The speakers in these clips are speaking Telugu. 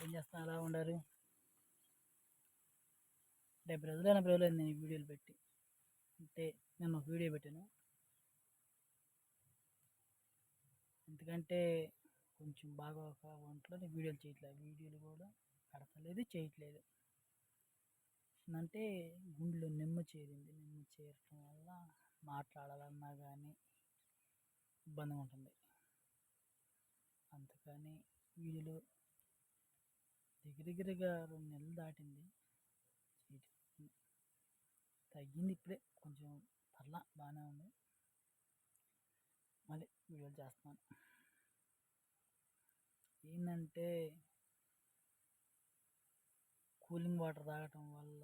ఏం చేస్తున్నా అలా ఉండరు డెబ్బై రోజులు ఎనభై రోజులు అయింది నేను ఈ వీడియోలు పెట్టి. అంటే నేను ఒక వీడియో పెట్టాను. ఎందుకంటే కొంచెం బాగా ఒక ఒంట్లో వీడియోలు చేయట్లేదు వీడియోలు కూడా కడతలేదు చేయట్లేదు. అంటే గుండెలో నిమ్మ చేరింది. నిమ్మ చేరటం వల్ల మాట్లాడాలన్నా కానీ ఇబ్బందిగా ఉంటుంది. అందుకని వీడియోలు దగ్గరగా రెండు నెలలు దాటింది. తగ్గింది ఇప్పుడే. కొంచెం పర్లా బాగానే ఉంది. మళ్ళీ వీడియోలు చేస్తున్నాను. ఏంటంటే కూలింగ్ వాటర్ తాగటం వల్ల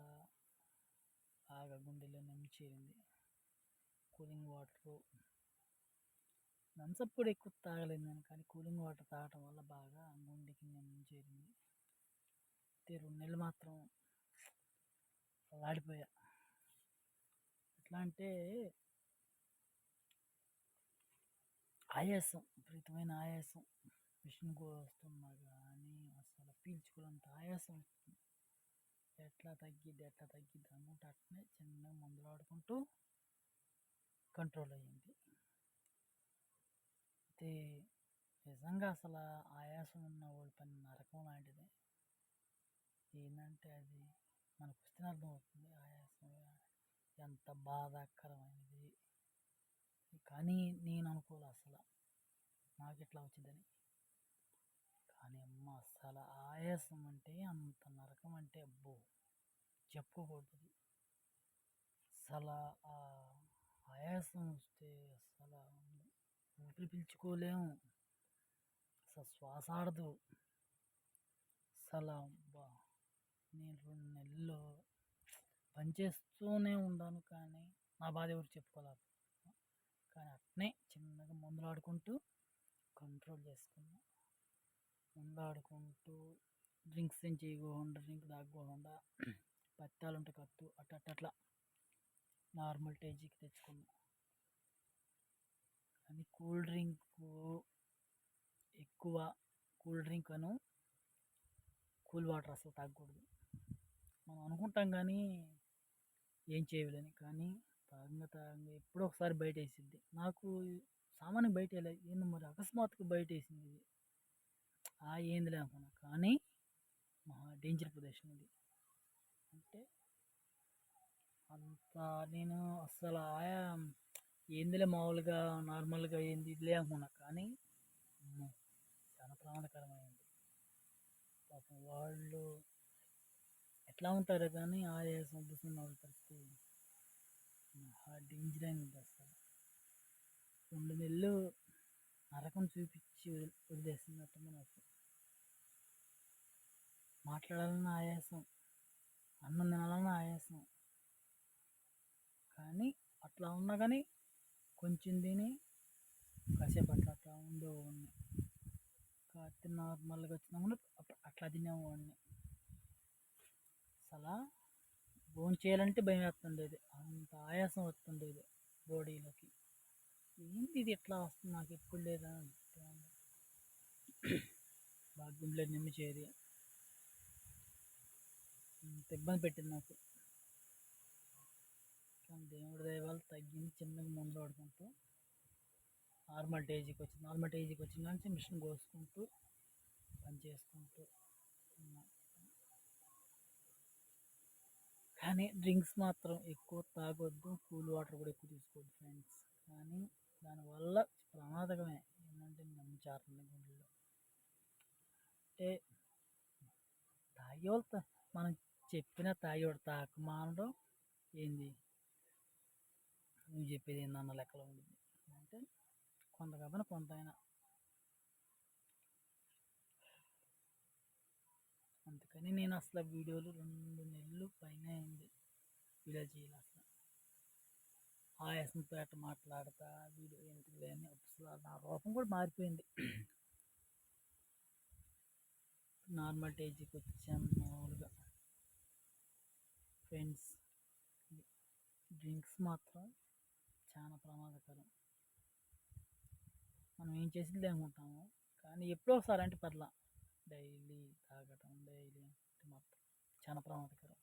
బాగా గుండెలో నమ్మి చేరింది. కూలింగ్ వాటర్ థమ్స్అప్ కూడా ఎక్కువ తాగలేదు నేను. కానీ కూలింగ్ వాటర్ తాగటం వల్ల బాగా గుండెకి నమ్మి చేరింది. అయితే రెండు నెలలు మాత్రం వాడిపోయా. ఎట్లా అంటే ఆయాసం విపరీతమైన ఆయాసం. మిషన్ వస్తున్నా కానీ అసలు పీల్చుకోవాలంత ఆయాసం వస్తుంది. ఎట్లా తగ్గిద్ది ఎట్లా తగ్గిద్ది అనుకుంటే అట్నే చిన్నగా మందులు ఆడుకుంటూ కంట్రోల్ అయ్యింది అయితే నిజంగా అసలు ఆయాసం ఉన్న వాళ్ళ పని నరకం లాంటిది. ఏంటంటే అది మనకు వస్తేనే అర్థమవుతుంది. ఆయాసం ఎంత బాధాకరమైనది. కానీ నేను అనుకోలే అసలు. నాకు ఎట్లా వచ్చిందని. కానీ అమ్మ అసలు ఆయాసం అంటే అంత నరకం అంటే అబ్బో! చెప్పుకోకూడదు. అసలు ఆ ఆయాసం వస్తే అసలు ఊపిరి పీల్చుకోలేము. అసలు శ్వాసాడదు అసలు బా నేను రెండు నెలలు పనిచేస్తూనే ఉన్నాను కానీ నా బాధ ఎవరు చెప్పుకోలేదు కానీ అట్నే చిన్నగా మందులు ఆడుకుంటూ కంట్రోల్ చేసుకున్నా. మందులు ఆడుకుంటూ డ్రింక్స్ ఏం చేయకుండా డ్రింక్ తాగకోకుండా పత్తాలు ఉంటే కత్తు అట్ట అట్ట అట్లా నార్మల్ టేజీకి తెచ్చుకున్నా. కానీ కూల్ డ్రింక్ ఎక్కువ కూల్ డ్రింక్ అను కూల్ వాటర్ అసలు తాగకూడదు. మనం అనుకుంటాం కానీ ఏం చేయలేని. కానీ తాగంగా తాగంగా ఎప్పుడో ఒకసారి బయట వేసిద్ది నాకు సామాన్యం బయట వేయలేదు ఏంది మరి అకస్మాత్తుగా బయట వేసింది ఇది? ఆ ఏందిలే అనుకున్నా. కానీ మహా డేంజర్ ప్రదేశం ఇది. అంటే అంత నేను అసలు ఆయా ఏందిలే మామూలుగా నార్మల్గా ఏంది ఇదిలే అనుకున్నా. కానీ చాలా ప్రమాదకరమైంది. పాపం వాళ్ళు ఎట్లా ఉంటారో కానీ ఆయాసం బుసం వాళ్ళ పరిస్థితి. మహా డేంజర్ అయింది అసలు. రెండు నెలలు నరకం చూపించి వదిలి వదిలేసినట్టు నాకు మాట్లాడాలన్న ఆయాసం అన్నం తినాలన్న ఆయాసం. కానీ అట్లా ఉన్నా కానీ కొంచెం తిని కాసేపు అట్లా అట్లా ఉండేవాడిని. తిన్న నార్మల్గా వచ్చినా కూడా అట్లా తినేవాడిని. అసలు భోజనం చేయాలంటే భయం వేస్తుండేది. అంత ఆయాసం వస్తుండేది బాడీలోకి. ఏంటి ఇది ఎట్లా వస్తుంది? నాకు ఎప్పుడు లేదా? బాగా గుండెలో చేరి ఇంత ఇబ్బంది పెట్టింది నాకు. కానీ దేవుడి దయ తగ్గింది చిన్నగా మందులు పడుకుంటూ నార్మల్ టేజీకి వచ్చింది. నార్మల్ టేజీకి వచ్చిన నుంచి మిషన్ కోసుకుంటూ పని చేసుకుంటూ కానీ డ్రింక్స్ మాత్రం ఎక్కువ తాగొద్దు. కూల్ వాటర్ కూడా ఎక్కువ తీసుకోవద్దు ఫ్రెండ్స్. కానీ దానివల్ల ప్రమాదకమే. ఏంటంటే నమ్ముచారుతుంది గుండెల్లో. అంటే తాగేవాళ్ళు మనం చెప్పిన తాగేవాడు తాకమానడం ఏంది? నువ్వు చెప్పేది ఏందన్న లెక్కలో ఉంది అంటే కొంత కాకపోయినా కొంత అయినా అందుకని నేను అసలు వీడియోలు రెండు నెలలు పైన అయింది. వీడియో చేయాలి అసలు. ఆయాసం మాట్లాడతా వీడియో ఎందుకు లేని అసలు నా రూపం కూడా మారిపోయింది. నార్మల్ టేజీకి వచ్చాను మామూలుగా. ఫ్రెండ్స్ డ్రింక్స్ మాత్రం చాలా ప్రమాదకరం. మనం ఏం చేసింది అనుకుంటాము? కానీ ఎప్పుడో ఒకసారి అంటే పర్లా. డైలీ తాగటం డైలీ మొత్తం చాలా ప్రమాదకరం.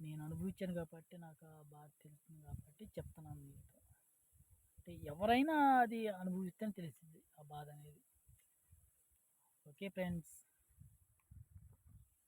నేను అనుభవించాను కాబట్టి నాకు ఆ బాధ తెలుస్తుంది కాబట్టి చెప్తున్నాను మీతో. అంటే ఎవరైనా అది అనుభవిస్తేనే తెలిసింది ఆ బాధ అనేది. Okay friends.